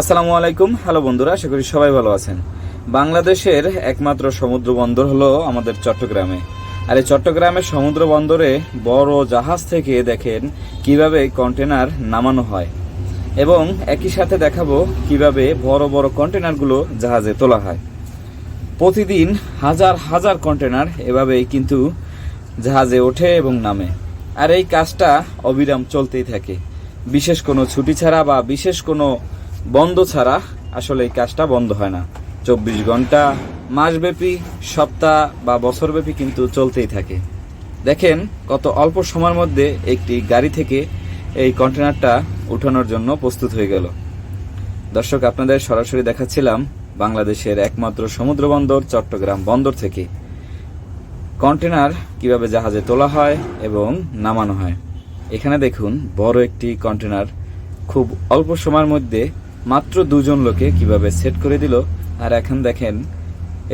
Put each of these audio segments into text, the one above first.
আসসালামু আলাইকুম। হ্যালো বন্ধুরা, আশা করি সবাই ভালো আছেন। বাংলাদেশের একমাত্র সমুদ্র বন্দর হলো আমাদের চট্টগ্রামে। আর এই চট্টগ্রামের সমুদ্র বন্দরে বড় জাহাজ থেকে দেখেন কীভাবে কন্টেনার নামানো হয়। এবং একই সাথে দেখাবো কীভাবে বড় বড় কন্টেনারগুলো জাহাজে তোলা হয়। প্রতিদিন হাজার হাজার কন্টেনার এভাবেই কিন্তু জাহাজে ওঠে এবং নামে। আর এই কাজটা অবিরাম চলতেই থাকে। বিশেষ কোনো ছুটি ছাড়া বা বিশেষ কোনো বন্ধ ছাড়া আসলে এই কাজটা বন্ধ হয় না। চব্বিশ ঘণ্টা মাসব্যাপী, সপ্তাহ বা বছরব্যাপী কিন্তু চলতেই থাকে। দেখেন কত অল্প সময়ের মধ্যে একটি গাড়ি থেকে এই কন্টেনারটা উঠানোর জন্য প্রস্তুত হয়ে গেল। দর্শক, আপনাদের সরাসরি দেখাচ্ছিলাম বাংলাদেশের একমাত্র সমুদ্র বন্দর চট্টগ্রাম বন্দর থেকে। কন্টেনার কীভাবে জাহাজে তোলা হয় এবং নামানো হয়। এখানে দেখুন, বড় একটি কন্টেনার। খুব অল্প সময়ের মধ্যে মাত্র দুজন লোকে কীভাবে সেট করে দিল, আর এখন দেখেন,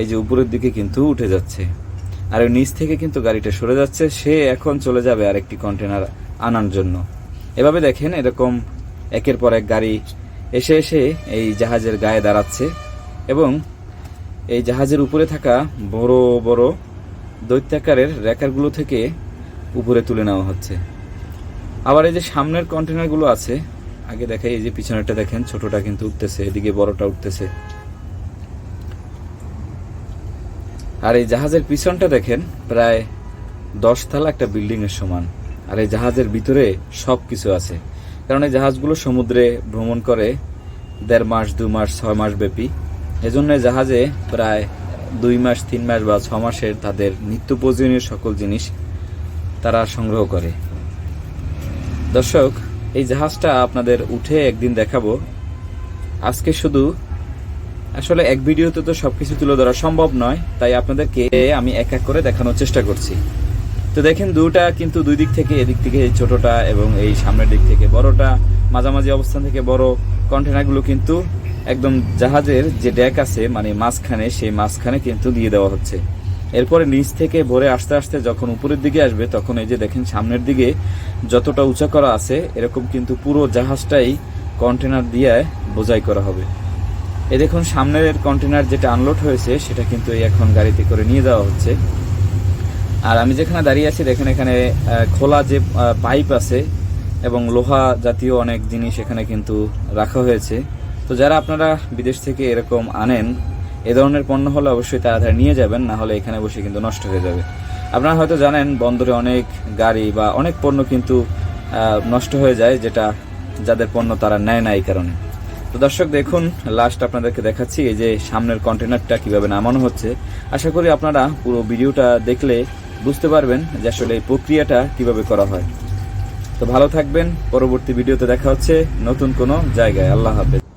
এই যে উপরের দিকে কিন্তু উঠে যাচ্ছে। আর ওই নিচ থেকে কিন্তু গাড়িটা সরে যাচ্ছে, সে এখন চলে যাবে আরেকটি কন্টেনার আনার জন্য। এভাবে দেখেন, এরকম একের পর এক গাড়ি এসে এসে এই জাহাজের গায়ে দাঁড়াচ্ছে এবং এই জাহাজের উপরে থাকা বড় বড় দৈত্যাকারের র্যাকারগুলো থেকে উপরে তুলে নেওয়া হচ্ছে। আবার এই যে সামনের কন্টেনারগুলো আছে আগে দেখাই এই যে পিছনেরটা দেখেন, ছোটটা কিন্তু উঠতেছে, এদিকে বড়টা উঠতেছে। আর এই জাহাজের পিছনটা দেখেন, প্রায় দশ তালা একটা বিল্ডিং এর সমান। আর এই জাহাজের ভিতরে সব কিছু আছে। কারণ এই জাহাজগুলো সমুদ্রে ভ্রমণ করে দেড় মাস, দু মাস, ছয় মাস ব্যাপী। এজন্য জাহাজে প্রায় দুই মাস, তিন মাস বা ছ মাসের তাদের নিত্য প্রয়োজনীয় সকল জিনিস তারা সংগ্রহ করে। দর্শক এই জাহাজটা আপনাদের উঠে একদিন দেখাবো। আজকে শুধু, আসলে এক ভিডিওতে তো সবকিছু তুলে ধরা সম্ভব নয়, তাই আপনাদেরকে আমি এক এক করে দেখানোর চেষ্টা করছি। তো দেখেন, দুটা কিন্তু দুই দিক থেকে, এদিক থেকে এই ছোটটা এবং এই সামনের দিক থেকে বড়টা, মাঝামাঝি অবস্থান থেকে বড় কন্টেনারগুলো কিন্তু একদম জাহাজের যে ডেক আছে মানে মাঝখানে, সেই মাঝখানে কিন্তু দিয়ে দেওয়া হচ্ছে। এরপরে নিচ থেকে ভরে আসতে আসতে যখন উপরের দিকে আসবে, তখন এই যে দেখেন সামনের দিকে যতটা উঁচা করা আছে, এরকম কিন্তু পুরো জাহাজটাই কন্টেনার দিয়ে বোঝাই করা হবে। এ দেখুন, সামনের কন্টেনার যেটা আনলোড হয়েছে, সেটা কিন্তু এখন গাড়িতে করে নিয়ে যাওয়া হচ্ছে। আর আমি যেখানে দাঁড়িয়ে আছি, দেখেন এখানে খোলা যে পাইপ আছে এবং লোহা জাতীয় অনেক জিনিস এখানে কিন্তু রাখা হয়েছে। তো যারা আপনারা বিদেশ থেকে এরকম আনেন এ ধরনের পণ্য হলে অবশ্যই তাড়াতাড়ি নিয়ে যাবেন, না হলে এখানে বসে কিন্তু নষ্ট হয়ে যাবে। আপনারা হয়তো জানেন, বন্দরে অনেক গাড়ি বা অনেক পণ্য কিন্তু নষ্ট হয়ে যায়, যেটা যাদের পণ্য তারা নেয় না এই কারণে। তো দর্শক, দেখুন লাস্ট আপনাদেরকে দেখাচ্ছি, এই যে সামনের কন্টেনারটা কীভাবে নামানো হচ্ছে। আশা করি আপনারা পুরো ভিডিওটা দেখলে বুঝতে পারবেন যে আসলে এই প্রক্রিয়াটা কীভাবে করা হয়। তো ভালো থাকবেন, পরবর্তী ভিডিওতে দেখা হচ্ছে নতুন কোনো জায়গায়। আল্লাহ হাফেজ।